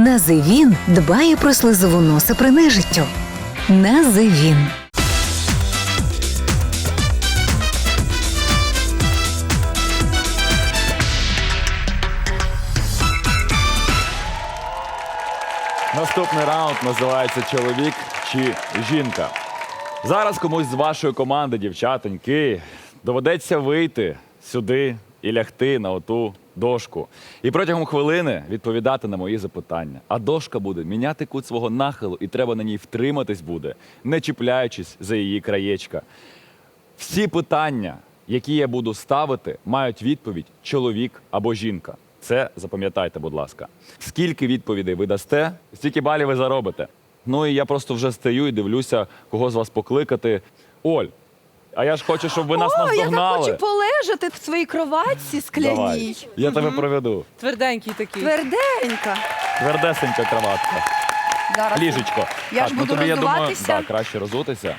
Називін дбає про слизову носа при нежиттю. Називін. Наступний раунд називається чоловік чи жінка. Зараз комусь з вашої команди, дівчатоньки, доведеться вийти сюди і лягти на оту дошку. І протягом хвилини відповідати на мої запитання. А дошка буде міняти кут свого нахилу, і треба на ній втриматись буде, не чіпляючись за її краєчка. Всі питання, які я буду ставити, мають відповідь чоловік або жінка. Це запам'ятайте, будь ласка. Скільки відповідей ви дасте, стільки балів ви заробите. Ну і я просто вже стою і дивлюся, кого з вас покликати. Оль, а я ж хочу, щоб ви нас О, я так наздогнали. хочу полежати в своїй кроватці скляній. Давай, я тебе проведу. Тверденький такий. Тверденька. Твердесенька кроватка. Зараз. Ліжечко. Я ж ну буду роздуватися. да, краще розутися.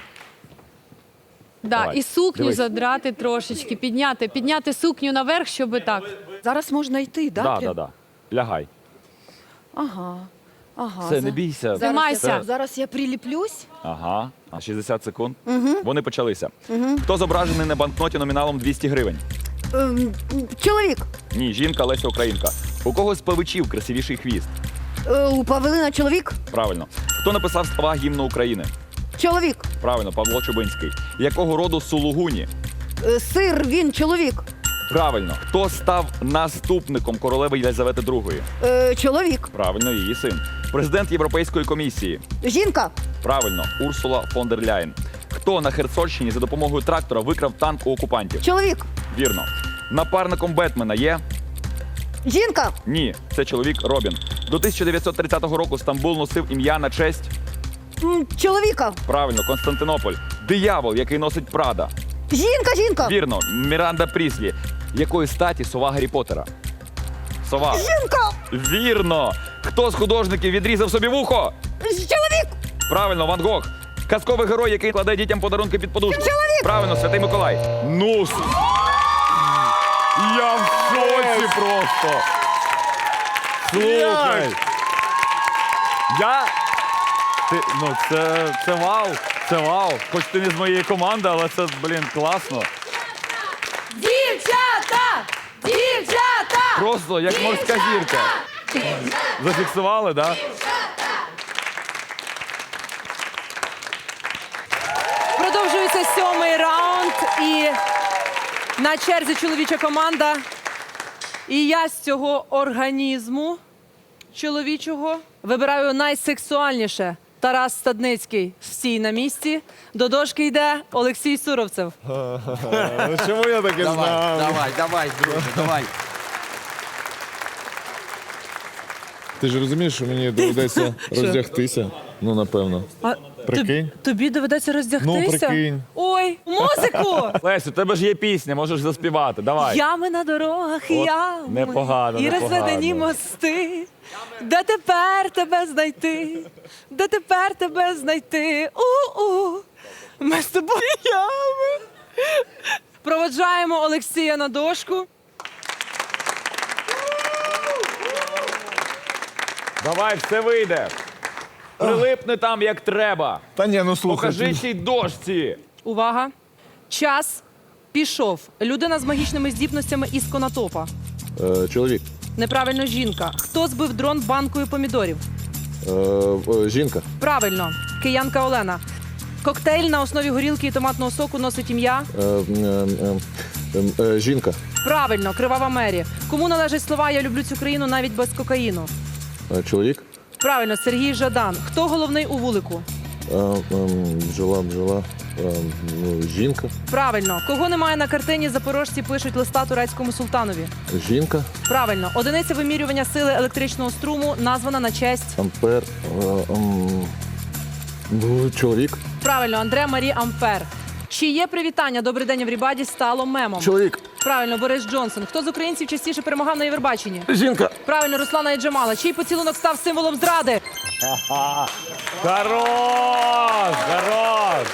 Да, Давай. і сукню Дивись. задрати трошечки, підняти, підняти сукню наверх, щоб так. Зараз можна йти, да? Да, да, да. Лягай. Ага. Ага. Все, за- не бійся. Зараз, Тримайся. я, зараз я приліплюсь. Ага, а 60 секунд. Вони почалися. Хто зображений на банкноті номіналом 200 гривень? Ем, чоловік. Ні, жінка Леся Українка. У когось з павичів красивіший хвіст. Е, у Павелина чоловік. Правильно. Хто написав слова гімну України? Чоловік. Правильно, Павло Чубинський. Якого роду сулугуні? Е, сир, він чоловік. Правильно. Хто став наступником королеви Єлизавети II? Е, чоловік. Правильно, її син. Президент Європейської комісії. Жінка. Правильно, Урсула фон дер Ляєн. Хто на Херсонщині за допомогою трактора викрав танк у окупантів? Чоловік. Вірно. Напарником Бетмена є? Жінка. Ні, це чоловік Робін. До 1930 року Стамбул носив ім'я на честь. М, чоловіка. Правильно, Константинополь. Диявол, який носить Прада. Жінка, жінка. Вірно, Міранда Пріслі. Якої статі сова Гаррі Поттера? Сова. Жінка. Вірно. Хто з художників відрізав собі вухо? Чоловік. Правильно, Ван Гог. Казковий герой, який кладе дітям подарунки під подушку. Чоловік! Правильно, Святий Миколай. Ну. с- Я в шоці просто. Слухай. Я. Ти, ну, це, це вау. Це вау. Хоч ти не з моєї команди, але це, блін, класно. Дівчата! Дівчата! Просто як морська зірка. Зафіксували, так? Да? Продовжується сьомий раунд і на черзі чоловіча команда. І я з цього організму чоловічого вибираю найсексуальніше. Тарас Стадницький стій на місці. До дошки йде Олексій Суровцев. Ну чому я таке Давай, знав? давай, давай, друже, давай. Ти ж розумієш, що мені доведеться роздягтися? Ну, напевно. А Прикинь. тоб- тобі доведеться роздягтися? Ну, прикинь. Ой, музику! Лесь, у тебе ж є пісня, можеш заспівати. Давай. Ями на дорогах, От ями. непогано, І непогано. розведені мости. Де тепер тебе знайти? Де тепер тебе знайти? У-у. Ми з тобою ями. Проводжаємо Олексія на дошку. Давай, все вийде. Прилипни там, як треба. Та ні, ну слухай. Покажи цій дошці. Увага. Час пішов. Людина з магічними здібностями із Конотопа. Е, чоловік. Неправильно жінка. Хто збив дрон банкою помідорів? Е, е, жінка. Правильно, киянка Олена. Коктейль на основі горілки і томатного соку носить ім'я. Е, е, е, е, е, жінка. Правильно, кривава Мері. Кому належать слова Я люблю цю країну навіть без кокаїну? Е, чоловік. Правильно, Сергій Жадан. Хто головний у вулику? Е, е, бджола, бджола. Е, ну, жінка. Правильно, кого немає на картині, запорожці пишуть листа турецькому султанові. Жінка. Правильно, одиниця вимірювання сили електричного струму названа на честь. Ампер. Е, ем, ну, чоловік. Правильно, Андре Марі Ампер. Чиє привітання Добрий день Еврібаді стало мемом? Чоловік. Правильно, Борис Джонсон. Хто з українців частіше перемагав на Євробаченні? Жінка. Правильно, Руслана і Джамала. Чий поцілунок став символом зради? Хорош! Хорош! Хорош!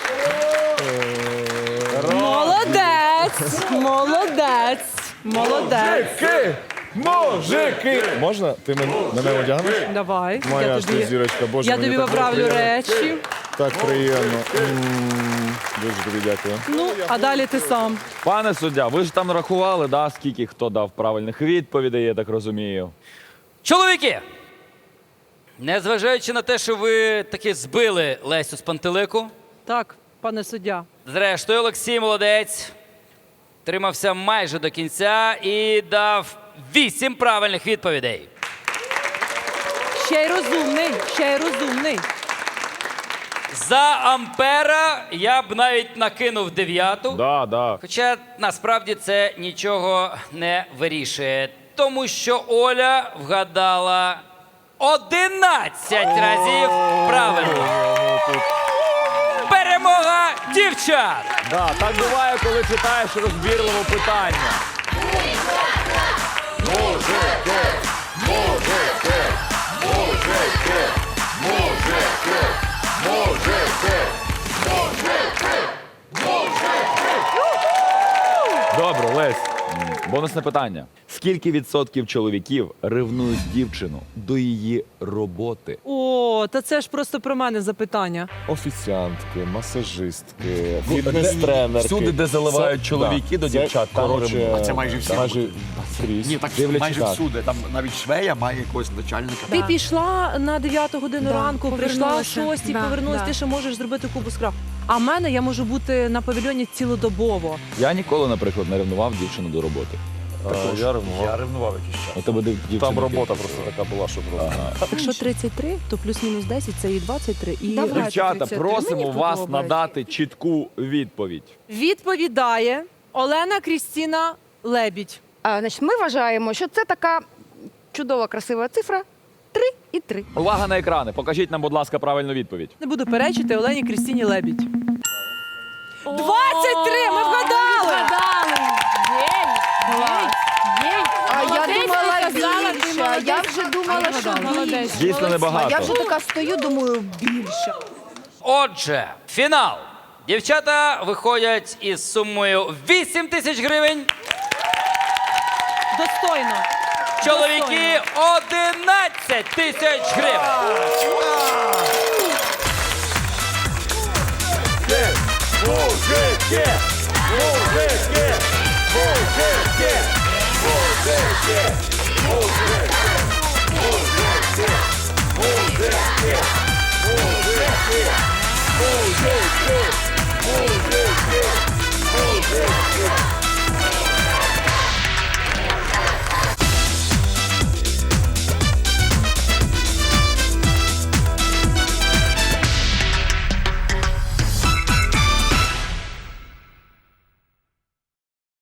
Молодець! Молодець! Молодець! Ки! Мужики! Можна? Ти мене, мене одягнеш? Давай. Моя я ж ти тобі, зірочка, боже, я мені тобі так поправлю приємно. речі. Так приємно. М, Дуже тобі дякую. Ну, а далі ти сам. Пане суддя, ви ж там рахували, да, скільки хто дав правильних відповідей, я так розумію. Чоловіки! Незважаючи на те, що ви таки збили Лесю з пантелику, Так, пане суддя. зрештою Олексій молодець. Тримався майже до кінця і дав вісім правильних відповідей. Ще й розумний, ще й розумний. За Ампера я б навіть накинув дев'яту. Да, да. Хоча насправді це нічого не вирішує, тому що Оля вгадала 11 разів правильно. Перемога дівчат! Да, так буває, коли читаєш розбірливо питання. Добре, Лесь. Бонусне питання. Скільки відсотків чоловіків ревнують дівчину до її роботи? О, та це ж просто про мене запитання. Офіціантки, масажистки, фітнес-тренерки. всюди, де заливають Це- чоловіки до це, дівчат, коротше. А це майже всі Майже скрізь. Ні, так Дивлячись, майже так. всюди. Там навіть швея має якогось начальника. Ти пішла на 9 годину Да, ранку, прийшла о повернулася. 6, Да, повернулася, да. ти ще можеш зробити кубу скраб. А в мене я можу бути на павільйоні цілодобово. Я ніколи, наприклад, не ревнував дівчину до роботи. А, Я ревнував. Я ревнував якийсь час. У тебе див- дівчина. Там робота просто така була, що просто. Якщо 33, то плюс-мінус 10 це і 23. І Давай. Дівчата, 33. просимо Мені вас подобається. надати чітку відповідь. відповідає Олена Крістіна Лебідь. А, значить, ми вважаємо, що це така чудова, красива цифра. Три і три. Увага на екрани. Покажіть нам, будь ласка, правильну відповідь. Не буду перечити Олені Крістіні Лебідь. 23! Ми вгадали! А я Молодець, думала ти Я вже думала, що Молодець. більше. Дійсно А небагато. я вже така стою, думаю, більше. Отже, фінал. Дівчата виходять із сумою 8 тисяч гривень. Достойно. Чоловіки 11 тисяч гривень. Мужики! Мужики!